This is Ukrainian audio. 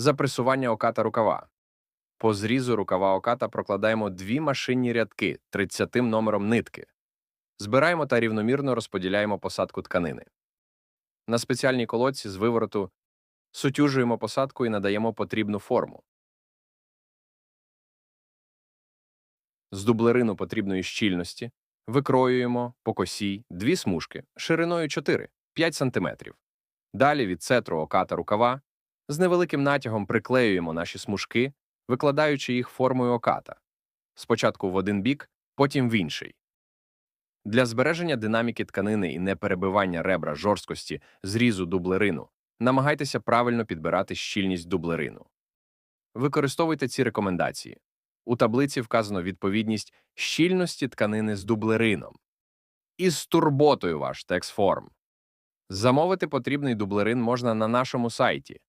Запресування оката рукава. По зрізу рукава оката прокладаємо дві машинні рядки 30 номером нитки. Збираємо та рівномірно розподіляємо посадку тканини. На спеціальній колодці з вивороту сутюжуємо посадку і надаємо потрібну форму. З дублерину потрібної щільності викроюємо по косі дві смужки шириною 4-5 см. Далі від цетру оката рукава з невеликим натягом приклеюємо наші смужки, викладаючи їх формою оката. Спочатку в один бік, потім в інший. Для збереження динаміки тканини і неперебивання ребра жорсткості зрізу дублерину намагайтеся правильно підбирати щільність дублерину. Використовуйте ці рекомендації. У таблиці вказано відповідність щільності тканини з дублерином. Із турботою ваш текстформ. Замовити потрібний дублерин можна на нашому сайті